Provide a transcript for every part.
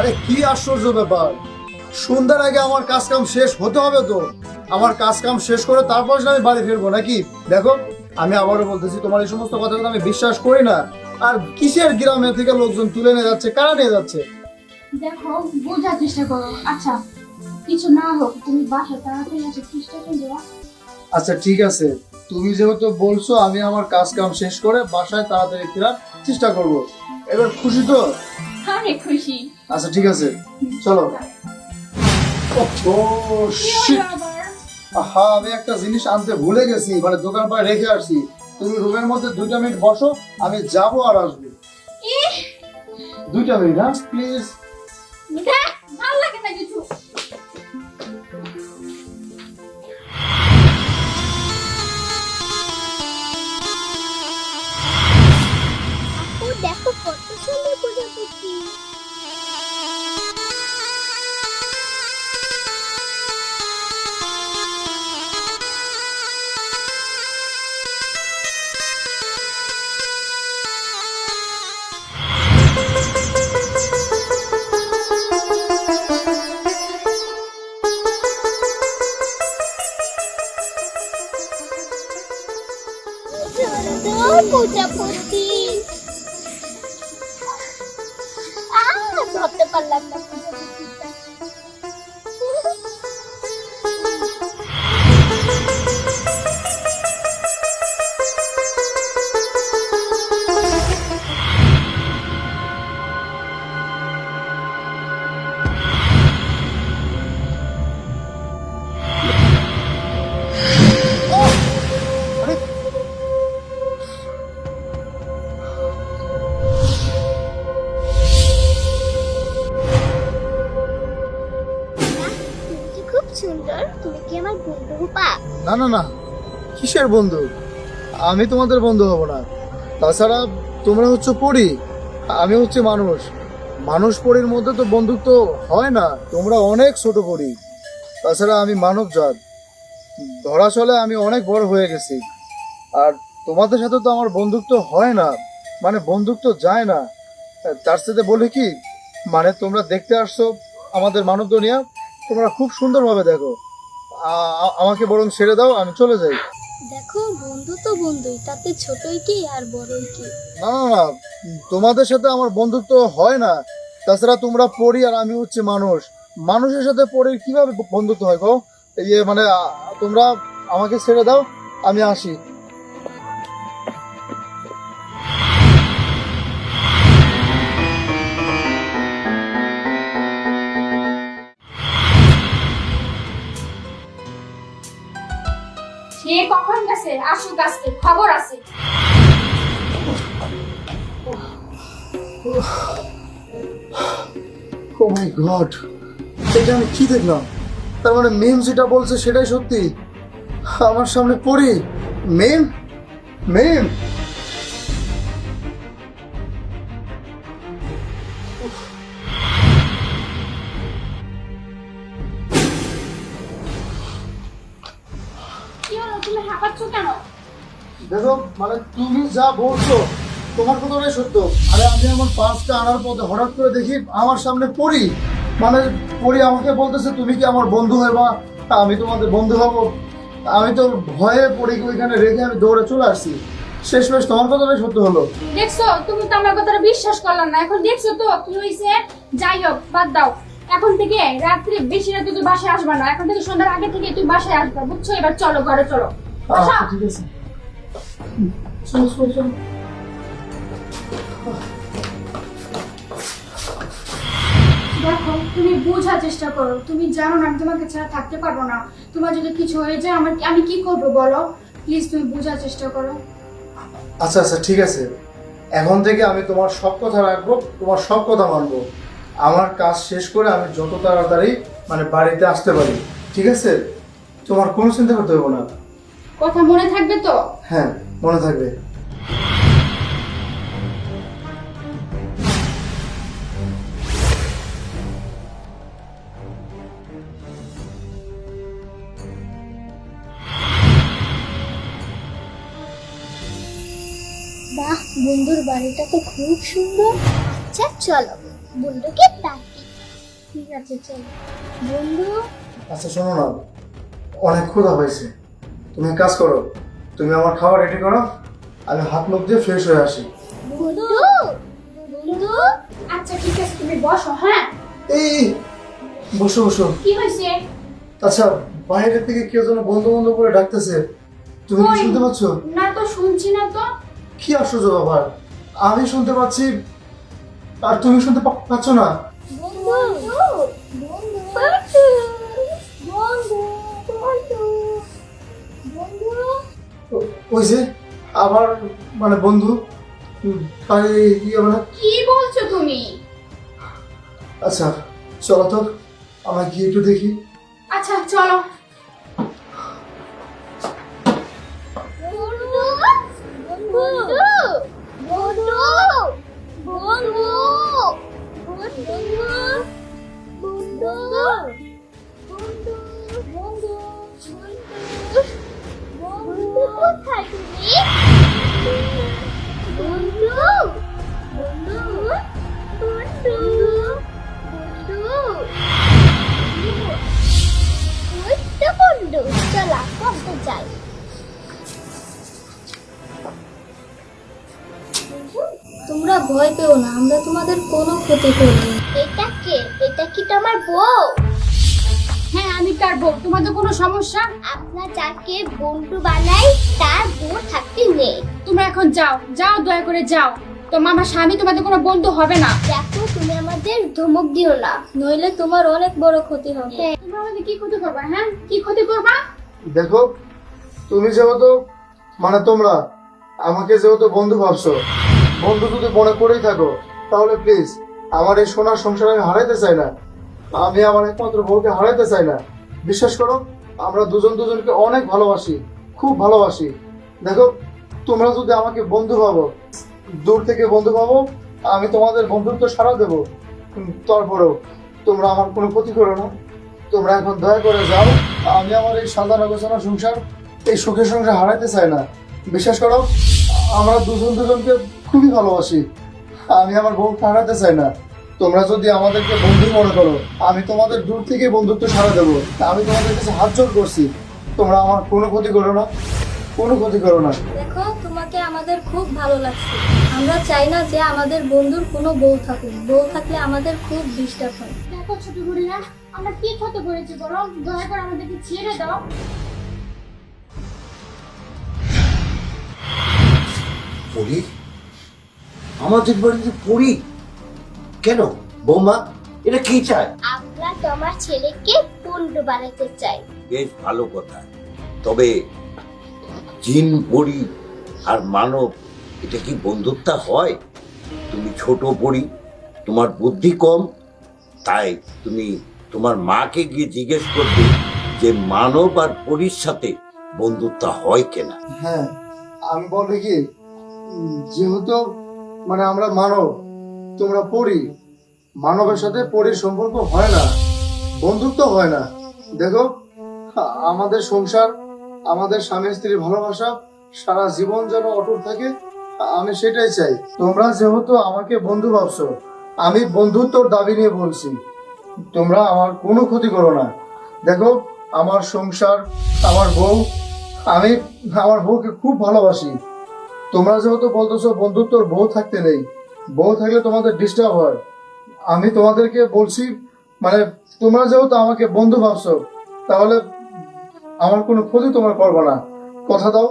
আরে কি আশ্চর্য ব্যাপার। সন্ধ্যার আগে আমার কাজ কাম শেষ হতে হবে তো। আমার কাজ কাম শেষ করে তারপর আমি বাড়ি ফিরবো নাকি? দেখো আমি আবারও বলতেছি তোমার এই সমস্ত কথাগুলো আমি বিশ্বাস করি না। আর কিসের গ্রামে থেকে লোকজন তুলে নিয়ে যাচ্ছে? কারা নিয়ে যাচ্ছে? দেখো বোঝার চেষ্টা করো। আচ্ছা কিছু না হোক তুমি বাসায় তাড়াতাড়ি আসে চেষ্টা করো আচ্ছা ঠিক আছে। তুমি যেহেতু বলছো আমি আমার কাজ কাম শেষ করে বাসায় তাড়াতাড়ি ফেরার চেষ্টা করব। এবার খুশি তো? আরে খুশি। আচ্ছা ঠিক আছে। চলো। ও শিট আহা আমি একটা জিনিস আনতে ভুলে গেছি মানে দোকান পাড়ে রেখে আসছি। তুমি রুমের মধ্যে দুইটা মিনিট বসো আমি যাব আর আসব। দুইটা মিনিট হ্যাঁ? প্লিজ বন্ধু। আমি তোমাদের বন্ধু হব না। তাছাড়া তোমরা হচ্ছে পড়ি আমি হচ্ছে মানুষ। মানুষ পরির মধ্যে তো বন্ধুত্ব হয় না, তোমরা অনেক ছোট পড়ি তাছাড়া আমি মানব জাত ধরা চলে আমি অনেক বড় হয়ে গেছি। আর তোমাদের সাথে তো আমার বন্ধুত্ব হয় না মানে বন্ধুত্ব যায় না। তার সাথে বলে কি মানে তোমরা দেখতে আসছো আমাদের মানব দুনিয়া, তোমরা খুব সুন্দরভাবে দেখো। আমাকে বরং ছেড়ে দাও, আমি চলে যাই। দেখো, বন্ধু তো বন্ধুই, তাতে ছোটই কি আর বড়ই কি? না না, তোমাদের সাথে আমার বন্ধুত্ব হয় না। তাছাড়া তোমরা পড়ি আর আমি হচ্ছে মানুষ। মানুষের সাথে পড়ি কীভাবে বন্ধুত্ব হয় গো? ইয়ে মানে তোমরা আমাকে ছেড়ে দাও, আমি আসি। আসুক, আজকে খবর আছে। ও মাই গড এটা আমি কি দেখলাম? তার মানে মেম যেটা বলছে সেটাই সত্যি। আমার সামনে পড়ি মেম মেম হাঁপাচ্ছ কেন? দেখো মানে তুমি যা বলছো তোমার কথাটাই সত্য। আরে আমি আমার পাঁচটা আনার পথে হঠাৎ করে দেখি আমার সামনে পড়ি মানে পড়ি আমাকে বলতেছে তুমি কি আমার বন্ধু হবা আমি তোমাদের বন্ধু হব। আমি তো ভয়ে পড়ি ওইখানে রেখে আমি দৌড়ে চলে আসছি। শেষমেশ তোমার কথাটাই সত্য হলো। দেখছ তুমি তো আমার কথাটা বিশ্বাস করলাম না। এখন দেখছ তো কি হয়েছে যাই হোক বাদ দাও। এখন থেকে রাত্রে বেশি রাতে তুই বাসায় আসবা না। এখন থেকে সন্ধ্যার আগে থেকে তুই বাসায় আসবা বুঝছ? এবার চলো ঘরে চলো। ঠিক আছে। চলো চলো চলো। দেখো তুমি বোঝার চেষ্টা করো। তুমি জানো না আমি তোমাকে ছাড়া থাকতে পারব না। তোমার যদি কিছু হয়ে যায় আমার আমি কি করব বলো? প্লিজ তুমি বোঝার চেষ্টা করো। আচ্ছা আচ্ছা ঠিক আছে। এখন থেকে আমি তোমার সব কথা রাখব তোমার সব কথা মানবো। আমার কাজ শেষ করে আমি যত তাড়াতাড়ি মানে বাড়িতে আসতে পারি ঠিক আছে? তোমার কোনো চিন্তা করতে হবে না। কথা মনে থাকবে তো? হ্যাঁ মনে থাকবে। বাহ বন্ধুর বাড়িটা তো খুব সুন্দর। আচ্ছা চলো বন্ধুকে ডাকি ঠিক আছে চল। বন্ধু? আচ্ছা শোনো না অনেক ক্ষুধা হয়েছে। তুমি এক কাজ করো তুমি আমার খাবার রেডি করো আমি হাত মুখ দিয়ে ফ্রেশ হয়ে আসি। বন্ধু বন্ধু আচ্ছা ঠিক আছে তুমি বসো হ্যাঁ? এই বসো বসো। কি হয়েছে? আচ্ছা বাইরে থেকে কেউ যেন বন্ধু বন্ধু করে ডাকতেছে তুমি কি শুনতে পাচ্ছ? না তো শুনছি না তো। কি আশ্চর্য ব্যাপার আমি শুনতে পাচ্ছি আর তুমি শুনতে পাচ্ছ না। বন্ধু ওই যে আবার মানে বন্ধু ইয়ে মানে কি বলছো তুমি? আচ্ছা চলো তো আমার গিয়ে একটু দেখি। আচ্ছা চলো। তোমরা ভয় পেও না আমরা তোমাদের কোনো ক্ষতি করব এটা কে? এটা কি তোমার বউ? হ্যাঁ আমি তার বউ। তোমাদের কোনো সমস্যা? আপনার যাকে বন্ধু বানাই তার বউ থাকতে নেই। তোমরা এখন যাও যাও দয়া করে যাও। তো মামা স্বামী তোমাদের কোনো বন্ধু হবে না? দেখো তুমি আমাদের ধমক দিও না। নইলে তোমার অনেক বড় ক্ষতি হবে। তোমরা আমাদের কি ক্ষতি করবা হ্যাঁ? কি ক্ষতি করবা? দেখো তুমি যেহেতু মানে তোমরা, আমাকে যেহেতু বন্ধু ভাবছ, বন্ধু যদি মনে করেই থাকো, তাহলে প্লিজ আমার এই সোনার সংসার আমি হারাইতে চাই না। আমি আমার একমাত্র বউকে হারাইতে চাই না। বিশ্বাস করো, আমরা দুজন দুজনকে অনেক ভালোবাসি, খুব ভালোবাসি। দেখো, তোমরা যদি আমাকে বন্ধু ভাবো, দূর থেকে বন্ধু ভাবো, আমি তোমাদের বন্ধুত্ব সারা দেবো। তারপরেও তোমরা আমার কোনো ক্ষতি করো না। তোমরা এখন দয়া করে যাও, আমি আমার এই সাধারণ আলোচনা সংসার এই সুখের সংসার হারাইতে চাই না। বিশ্বাস করো আমরা দুজন দুজনকে খুবই ভালোবাসি। আমি আমার বউকে হারাতে চাই না। তোমরা যদি আমাদেরকে বন্ধু মনে করো আমি তোমাদের দূর থেকে বন্ধুত্ব সারা দেবো। আমি তোমাদের কাছে হাত জোর করছি। তোমরা আমার কোনো ক্ষতি করো না। কোনো ক্ষতি করো না। দেখো তোমাকে আমাদের খুব ভালো লাগছে। আমরা চাই না যে আমাদের বন্ধুর কোনো বউ থাকুক। বউ থাকলে আমাদের খুব ডিস্টার্ব হয়। দেখো ছোট বুড়িরা আমরা কি ক্ষতি করেছি বলো? দয়া করে আমাদেরকে ছেড়ে দাও। পড়ি? আমাদের বাড়িতে পড়ি? কেন বৌমা এটা কি চায়? আমরা তোমার ছেলেকে বন্ধু বানাতে চাই। বেশ ভালো কথা। তবে জিন পড়ি আর মানব এটা কি বন্ধুত্ব হয়? তুমি ছোট পড়ি তোমার বুদ্ধি কম তাই তুমি তোমার মাকে গিয়ে জিজ্ঞেস করবে যে মানব আর পরীর সাথে বন্ধুত্ব হয় কেনা। হ্যাঁ আমি বলি কি যেহেতু মানে আমরা মানব, তোমরা পড়ি মানবের সাথে পরির সম্পর্ক হয় না, বন্ধুত্ব হয় না। দেখো, আমাদের সংসার, আমাদের স্বামী স্ত্রীর ভালোবাসা সারা জীবন যেন অটুট থাকে, আমি সেটাই চাই। তোমরা যেহেতু আমাকে বন্ধু ভাবছ, আমি বন্ধুত্বর দাবি নিয়ে বলছি, তোমরা আমার কোনো ক্ষতি করো না। দেখো, আমার সংসার, আমার বউ, আমি আমার বউকে খুব ভালোবাসি। তোমরা যেহেতু বলতেছো বন্ধুত্বর বউ থাকতে নেই বউ থাকলে তোমাদের ডিস্টার্ব হয়। আমি তোমাদেরকে বলছি মানে তোমরা যেহেতু আমাকে বন্ধু ভাবছ তাহলে আমার কোনো ক্ষতি তোমরা করবে না। কথা দাও।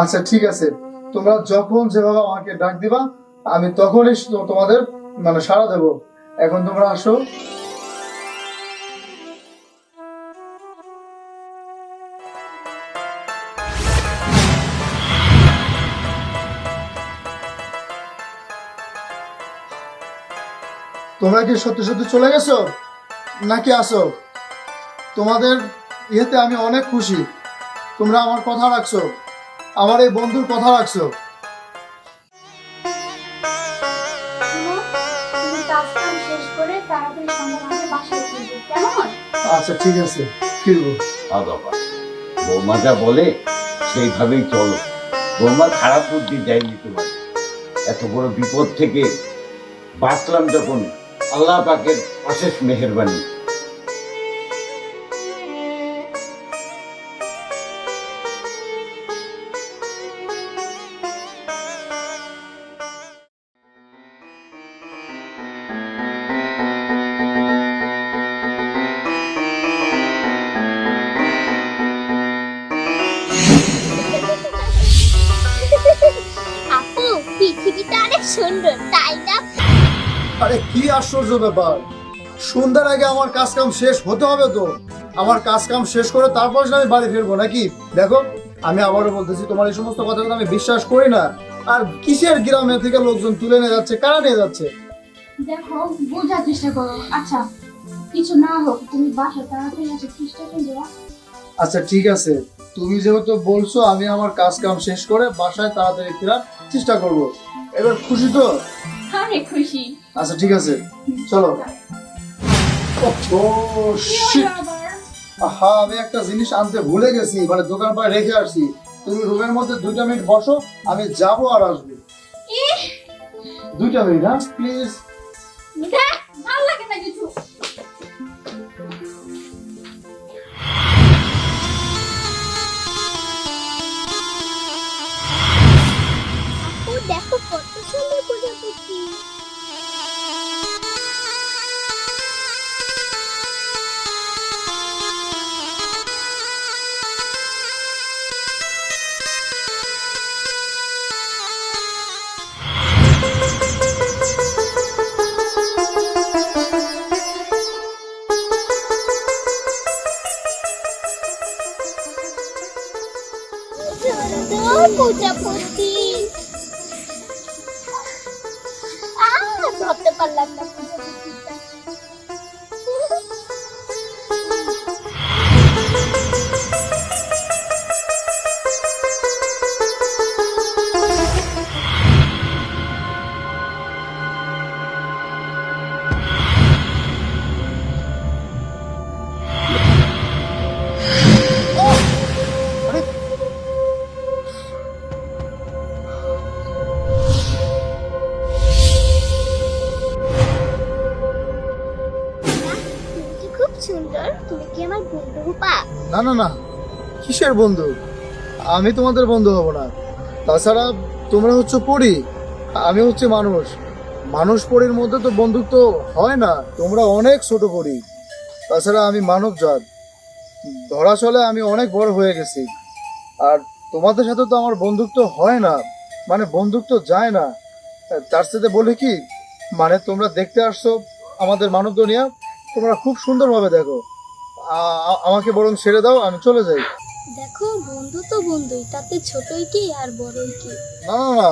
আচ্ছা ঠিক আছে। তোমরা যখন যেভাবে আমাকে ডাক দিবা আমি তখনই তোমাদের মানে সাড়া দেব। এখন তোমরা আসো। তোমরা কি সত্যি সত্যি চলে গেছো? নাকি আসো তোমাদের ইয়েতে আমি অনেক খুশি। তোমরা আমার কথা রাখছো। আমার এই বন্ধুর কথা রাখছো। আচ্ছা ঠিক আছে ফিরবো। বাবা বৌমা যা বলে সেইভাবেই চলো। বৌমা খারাপ বুদ্ধি দেয়নি তোমার এত বড় বিপদ থেকে বাঁচলাম যখন। আল্লাহ পাকের অশেষ মেহেরবানি আশ্চর্য ব্যাপার। সন্ধ্যার আগে আমার কাজ কাম শেষ হতে হবে তো। আমার কাজ কাম শেষ করে তারপর আমি বাড়ি ফিরবো নাকি? দেখো আমি আবারও বলতেছি তোমার এই সমস্ত কথাগুলো আমি বিশ্বাস করি না। আর কিসের গ্রামে থেকে লোকজন তুলে নিয়ে যাচ্ছে? কারা নিয়ে যাচ্ছে? দেখো বোঝার চেষ্টা করো। আচ্ছা কিছু না হোক তুমি বাসা তাড়াতাড়ি চেষ্টা আচ্ছা ঠিক আছে। তুমি যেহেতু বলছো আমি আমার কাজ কাম শেষ করে বাসায় তাড়াতাড়ি ফেরার চেষ্টা করব। এবার খুশি তো? অনেক খুশি আচ্ছা ঠিক আছে। চলো। হলো আবার হ্যাঁ আমি একটা জিনিস আনতে ভুলে গেছি মানে দোকান পাড়ে রেখে আসছি। তুমি রুমের মধ্যে দুইটা মিনিট বসো আমি যাব আর আসব। দুইটা মিনিট হ্যাঁ? প্লিজ দেখ, ভালো লাগে না কিছু। আপু দেখো কত সুন্দর প্রজাপতি কিসের বন্ধু? আমি তোমাদের বন্ধু হব না। তাছাড়া তোমরা হচ্ছে পড়ি আমি হচ্ছে মানুষ। মানুষ পরির মধ্যে তো বন্ধুত্ব হয় না, তোমরা অনেক ছোট পড়ি তাছাড়া আমি মানব জাত ধরা চলে আমি অনেক বড় হয়ে গেছি। আর তোমাদের সাথে তো আমার বন্ধুত্ব হয় না মানে বন্ধুত্ব যায় না। তার সাথে বলে কি মানে তোমরা দেখতে আসছো আমাদের মানব দুনিয়া, তোমরা খুব সুন্দরভাবে দেখো। আমাকে বরং ছেড়ে দাও, আমি চলে যাই। দেখো, বন্ধু তো বন্ধুই, তাতে ছোটই কি আর বড়ই কি? না না না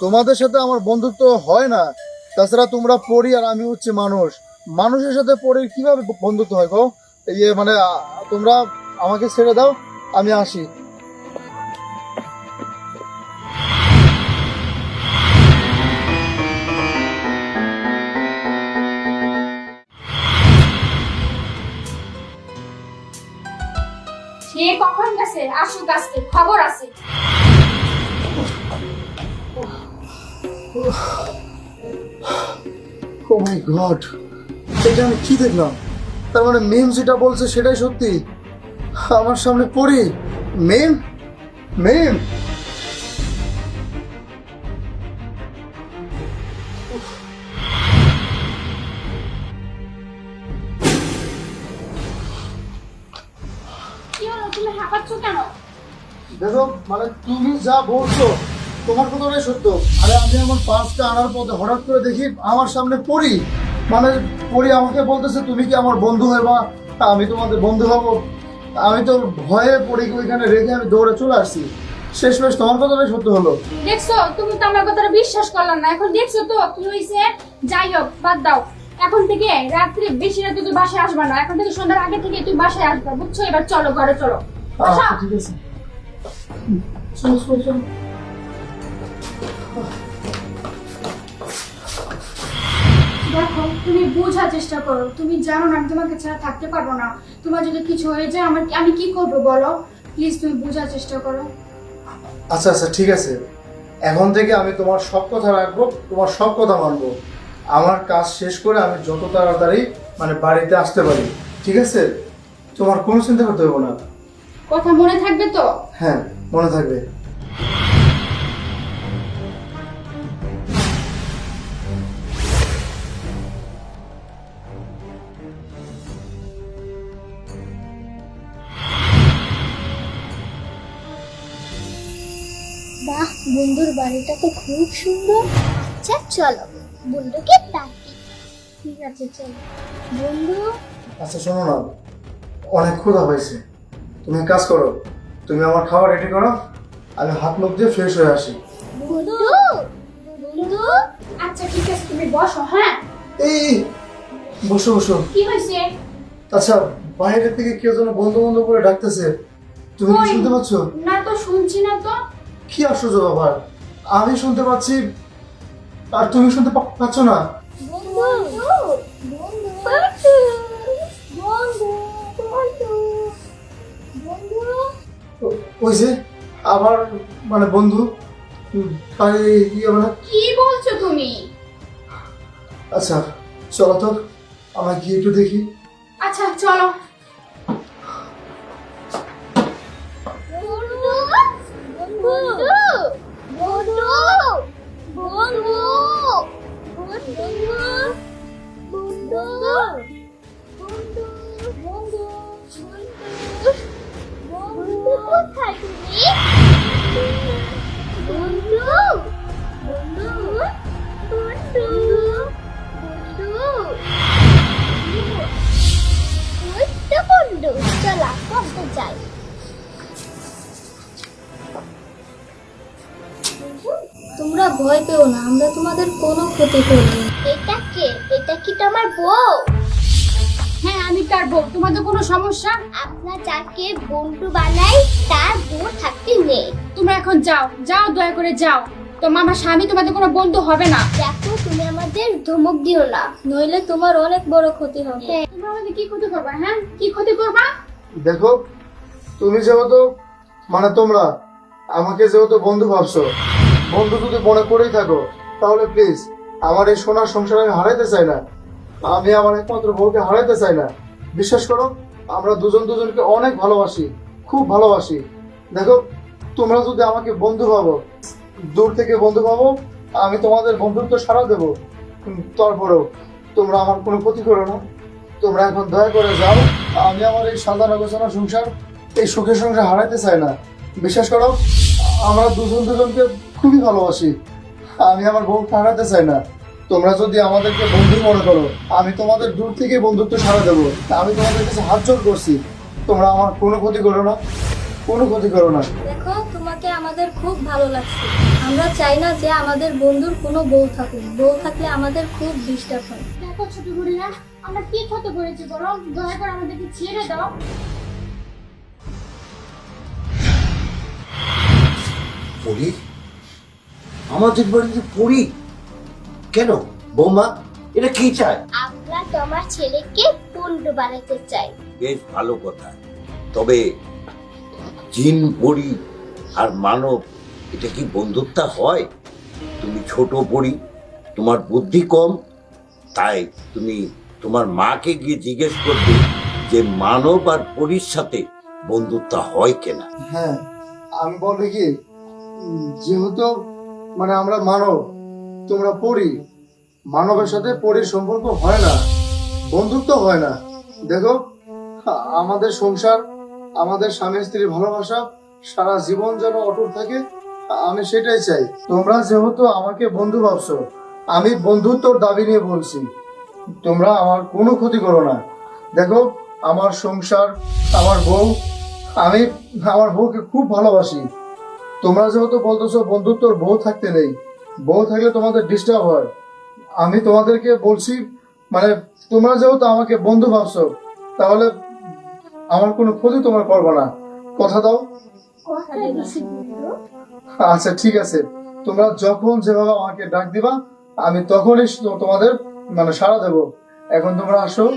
তোমাদের সাথে আমার বন্ধুত্ব হয় না। তাছাড়া তোমরা পড়ি আর আমি হচ্ছে মানুষ। মানুষের সাথে পড়ি কীভাবে বন্ধুত্ব হয় গো? ইয়ে মানে তোমরা আমাকে ছেড়ে দাও, আমি আসি। গেছে আসুক আজকে, খবর আছে। ও মাই গড এটা আমি কি দেখলাম? তার মানে মেম যেটা বলছে সেটাই সত্যি। আমার সামনে পড়ি। মেম মেম মানে তুমি যা বলছো তোমার কথাটাই সত্য। আরে আমি আমার পাঁচটা আনার পথে হঠাৎ করে দেখি আমার সামনে পড়ি মানে পড়ি আমাকে বলতেছে তুমি কি আমার বন্ধু হয় বা? আমি তোমাদের বন্ধু হব। আমি তো ভয়ে পড়ি ওইখানে রেখে আমি দৌড়ে চলে আসছি। শেষমেশ তোমার কথাটাই সত্য হলো। দেখছ তুমি তো আমার কথাটা বিশ্বাস করলাম না। এখন দেখছ তো কি হয়েছে যাই হোক বাদ দাও। এখন থেকে রাত্রে বেশি রাতে তুই বাসায় আসবা না। এখন থেকে সন্ধ্যার আগে থেকে তুই বাসায় আসবা বুঝছ? এবার চলো ঘরে চলো। আচ্ছা ঠিক আছে। চলো চলো চলো দেখো তুমি বোঝার চেষ্টা করো। তুমি জানো না আমি তোমাকে ছাড়া থাকতে পারব না। তোমার যদি কিছু হয়ে যায় আমার আমি কি করব বলো? প্লিজ তুমি বোঝার চেষ্টা করো। আচ্ছা আচ্ছা ঠিক আছে। এখন থেকে আমি তোমার সব কথা রাখব তোমার সব কথা মানবো। আমার কাজ শেষ করে আমি যত তাড়াতাড়ি মানে বাড়িতে আসতে পারি ঠিক আছে? তোমার কোনো চিন্তা করতে হবে না। কথা মনে থাকবে তো? হ্যাঁ। মনে থাকবে। বাহ বন্ধুর বাড়িটা তো খুব সুন্দর। আচ্ছা চলো বন্ধুকে ডাকি। ঠিক আছে চলো। বন্ধু? আচ্ছা শোনো না অনেক ক্ষুধা পাইছে তুমি কাজ করো তুমি আমার খাবার রেডি করো আমি হাত মুখ দিয়ে ফ্রেশ হয়ে আসি। বন্ধু বন্ধু আচ্ছা ঠিক আছে তুমি বসো হ্যাঁ? এই বসো বসো। কি হয়েছে? আচ্ছা বাইরে থেকে কেউ যেন বন্ধু বন্ধু করে ডাকতেছে তুমি কি শুনতে পাচ্ছ? না তো শুনছি না তো। কি আশ্চর্য ব্যাপার আমি শুনতে পাচ্ছি আর তুমি শুনতে পাচ্ছ না। বন্ধু যে আবার মানে বন্ধু আরে ইয়ে মানে কি বলছো তুমি? আচ্ছা চলো তো আমরা গিয়ে একটু দেখি। আচ্ছা চলো। বন্ধু বন্ধু বন্ধু বন্ধু। যাই তোমরা ভয় পেও না আমরা তোমাদের কোনো ক্ষতি করব না। এটা কে? এটা কি তোমার বউ? হ্যাঁ আমি তার বউ। তোমাদের কোনো সমস্যা? আপনার যাকে বন্ধু বানাই তার বউ থাকতে নেই। তোমরা এখন যাও যাও দয়া করে যাও। তো মামা স্বামী তোমাদের কোনো বন্ধু হবে না? দেখো তুমি আমাদের ধমক দিও না। নইলে তোমার অনেক বড় ক্ষতি হবে। তোমরা আমাদের কি ক্ষতি করবা হ্যাঁ? কি ক্ষতি করবা? দেখো তুমি যেহেতু মানে তোমরা আমাকে যেহেতু বন্ধু ভাবছ বন্ধু যদি মনে করেই থাকো তাহলে প্লিজ আমার এই সোনার সংসার আমি হারাইতে চাই না। আমি আমার একমাত্র বউকে হারাইতে চাই না। বিশ্বাস করো আমরা দুজন দুজনকে অনেক ভালোবাসি, খুব ভালোবাসি। দেখো, তোমরা যদি আমাকে বন্ধু ভাবো, দূর থেকে বন্ধু ভাবো, আমি তোমাদের বন্ধুত্ব সারা দেবো। তারপরেও তোমরা আমার কোনো ক্ষতি করো না। তোমরা এখন দয়া করে যাও, আমি আমার এই সাধারণ গোছানো সংসার, এই সুখের সংসার হারাইতে চাই না। বিশ্বাস করো, আমরা দুজন দুজনকে খুবই ভালোবাসি। আমি আমার বউকে হারাতে চাই না। তোমরা যদি আমাদেরকে বন্ধু মনে করো আমি তোমাদের দূর থেকে বন্ধুত্ব সারা দেবো। আমি তোমাদের কাছে হাত জোর করছি। তোমরা আমার কোনো ক্ষতি করো না কোনো ক্ষতি করো না। দেখো তোমাকে আমাদের খুব ভালো লাগছে। আমরা চাই না যে আমাদের বন্ধুর কোনো বউ থাকুক। বউ থাকলে আমাদের খুব ডিস্টার্ব হয়। দেখো ছোট বুড়িরা আমরা কি ক্ষতি করেছি বলো? দয়া করে আমাদেরকে ছেড়ে দাও। পড়ি আমাদের বাড়িতে পড়ি কেন? বৌমা এটা কি চায় আমরা তোমার ছেলেকে বন্ধু বানাতে চাই। বেশ ভালো কথা। তবে জিন পড়ি আর মানব এটা কি বন্ধুত্ব হয়? তুমি ছোট পড়ি তোমার বুদ্ধি কম তাই তুমি তোমার মাকে গিয়ে জিজ্ঞেস করবে যে মানব আর পরীর সাথে বন্ধুত্ব হয় কিনা। হ্যাঁ আমি বলি কি যেহেতু মানে আমরা মানব তোমরা পড়ি মানবের সাথে পরির সম্পর্ক হয় না, বন্ধুত্ব হয় না। দেখো, আমাদের সংসার, আমাদের স্বামী স্ত্রীর ভালোবাসা সারা জীবন যেন অটুট থাকে, আমি সেটাই চাই। তোমরা যেহেতু আমাকে বন্ধু ভাবছ, আমি বন্ধুত্বর দাবি নিয়ে বলছি, তোমরা আমার কোনো ক্ষতি করো না। দেখো, আমার সংসার, আমার বউ, আমি আমার বউকে খুব ভালোবাসি। তোমরা যেহেতু বলতেছো বন্ধুত্বর বউ থাকতে নেই বউ থাকলে তোমাদের ডিস্টার্ব হয়। আমি তোমাদেরকে বলছি মানে তোমরা যেহেতু আমাকে বন্ধু ভাবছ তাহলে আমার কোনো ক্ষতি তোমার করব না। কথা দাও। আচ্ছা ঠিক আছে। তোমরা যখন যেভাবে আমাকে ডাক দিবা আমি তখনই তোমাদের মানে সাড়া দেব। এখন তোমরা আসো।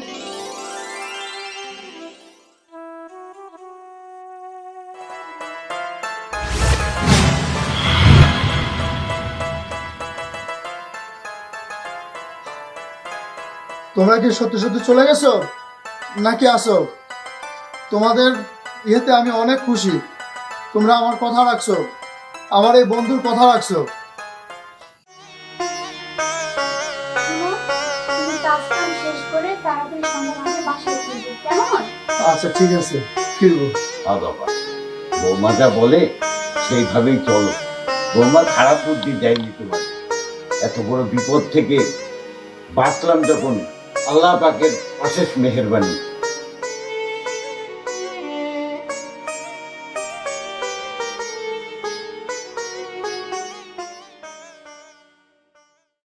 তোমরা কি সত্যি সত্যি চলে গেছো? নাকি আসো তোমাদের ইয়েতে আমি অনেক খুশি। তোমরা আমার কথা রাখছো। আমার এই বন্ধুর কথা রাখছো। আচ্ছা ঠিক আছে ফিরবো। আ বাবা। বৌমা যা বলে সেইভাবেই চলো। বৌমা খারাপ বুদ্ধি যায়নি তোমার। এত বড় বিপদ থেকে বাঁচলাম যখন আল্লাহ পাকের অশেষ মেহেরবানি